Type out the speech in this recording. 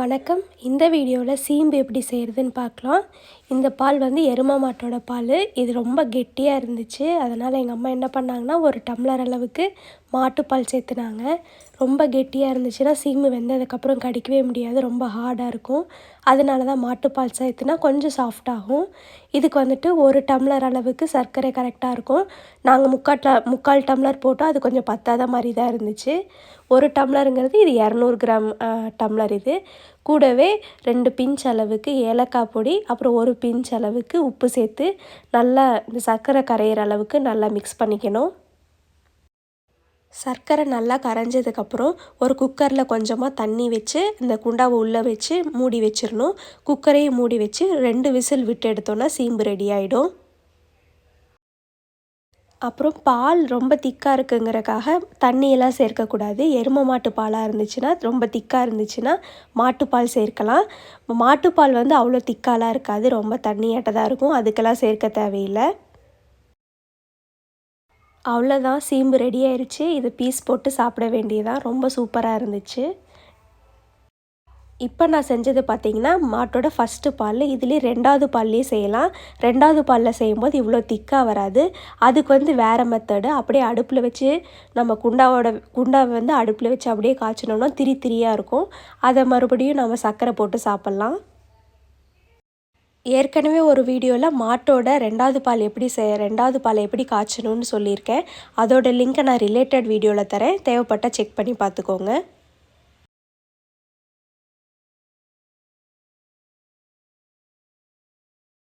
வணக்கம். இந்த வீடியோவில் சீம்பு எப்படி செய்கிறதுன்னு பார்க்கலாம். இந்த பால் வந்து எருமை மாட்டோட பால். இது ரொம்ப கெட்டியாக இருந்துச்சு. அதனால் எங்கள் அம்மா என்ன பண்ணாங்கன்னா ஒரு டம்ளர் அளவுக்கு மாட்டுப்பால் சேர்த்துனாங்க. ரொம்ப கெட்டியாக இருந்துச்சுன்னா சீம்பு வெந்ததுக்கப்புறம் கடிக்கவே முடியாது. ரொம்ப ஹார்டாக இருக்கும். அதனால தான் மாட்டுப்பால் சேர்த்துனா கொஞ்சம் சாஃப்டாகும் இதுக்கு வந்துட்டு ஒரு டம்ளர் அளவுக்கு சர்க்கரை கரெக்டாக இருக்கும். நாங்கள் முக்கால் ட முக்கால் டம்ளர் போட்டோம். அது கொஞ்சம் பத்தாத மாதிரி தான் இருந்துச்சு. ஒரு டம்ளருங்கிறது இது இரநூறு கிராம் டம்ளர் இது. கூடவே ரெண்டு பிஞ்ச் அளவுக்கு ஏலக்காய் பொடி அப்புறம் ஒரு பிஞ்ச் அளவுக்கு உப்பு சேர்த்து நல்லா இந்த சர்க்கரை கரையிற அளவுக்கு நல்லா மிக்ஸ் பண்ணிக்கணும். சர்க்கரை நல்லா கரைஞ்சதுக்கப்புறம் ஒரு குக்கரில் கொஞ்சமாக தண்ணி வச்சு இந்த குண்டாவை உள்ளே வச்சு மூடி வச்சிடணும். குக்கரையும் மூடி வச்சு ரெண்டு விசில் விட்டு எடுத்தோன்னா சீம்பு ரெடி ஆகிடும் அப்புறம் பால் ரொம்ப திக்காக இருக்குங்கிறக்காக தண்ணியெல்லாம் சேர்க்கக்கூடாது. எருமை மாட்டு பாலாக இருந்துச்சுன்னா ரொம்ப திக்காக இருந்துச்சுன்னா மாட்டுப்பால் சேர்க்கலாம். மாட்டுப்பால் வந்து அவ்வளோ திக்காலாம் இருக்காது ரொம்ப தண்ணியாட்டதாக இருக்கும். அதுக்கெல்லாம் சேர்க்க தேவையில்லை. அவ்வளோதான் சீம்பு ரெடி ஆயிடுச்சு இது பீஸ் போட்டு சாப்பிட வேண்டியதான் ரொம்ப சூப்பராக இருந்துச்சு. இப்போ நான் செஞ்சது பார்த்திங்கன்னா மாட்டோட ஃபஸ்ட்டு பால். இதுலேயே ரெண்டாவது பால்லையும் செய்யலாம். ரெண்டாவது பாலில் செய்யும்போது இவ்வளோ திக்காக வராது. அதுக்கு வந்து வேறு மெத்தடு அப்படியே அடுப்பில் வச்சு நம்ம குண்டாவோட குண்டாவை வந்து அடுப்பில் வச்சு அப்படியே காய்ச்சினோம்னா திரி திரியாக இருக்கும். அதை மறுபடியும் நம்ம சர்க்கரை போட்டு சாப்பிட்லாம். ஏற்கனவே ஒரு வீடியோவில் மாட்டோட ரெண்டாவது பால் எப்படி செய் ரெண்டாவது பால் எப்படி காய்ச்சணும்னு சொல்லியிருக்கேன். அதோட லிங்க்கை நான் ரிலேட்டட் வீடியோவில் தரேன். தேவைப்பட்டால் செக் பண்ணி பார்த்துக்கோங்க.